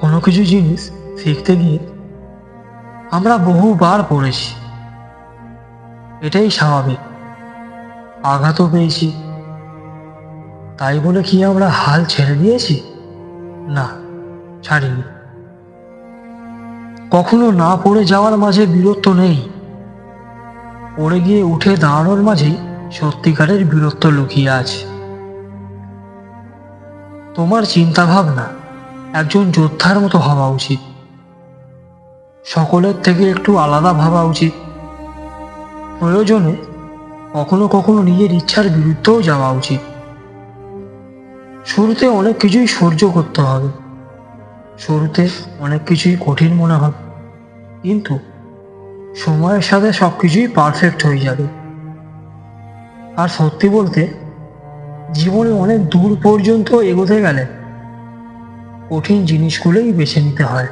কোনো কিছু জিনিস শিখতে গিয়ে আমরা বহুবার পড়েছি। এটাই স্বাভাবিক। আঘাতও পেয়েছি। তাই বলে কি আমরা হাল ছেড়ে দিয়েছি? না, ছাড়িনি। কখনো না পড়ে যাওয়ার মাঝে বীরত্ব নেই। পড়ে গিয়ে উঠে দাঁড়ানোর মাঝেই সত্যিকারের বীরত্ব লুকিয়ে আছে। তোমার চিন্তা ভাবনা একজন যোদ্ধার মতো হওয়া উচিত। সকলের থেকে একটু আলাদা ভাবা উচিত। প্রয়োজনে কখনো কখনো নিজের ইচ্ছার বিরুদ্ধেও যাওয়া উচিত। শুরুতে অনেক কিছুই সহ্য করতে হবে। শুরুতে অনেক কিছুই কঠিন মনে হবে। কিন্তু সময়ের সাথে সব কিছুই পারফেক্ট হয়ে যাবে। আর সত্যি বলতে, জীবনে অনেক দূর পর্যন্ত এগোতে গেলে কঠিন জিনিসগুলোই বেছে নিতে হয়।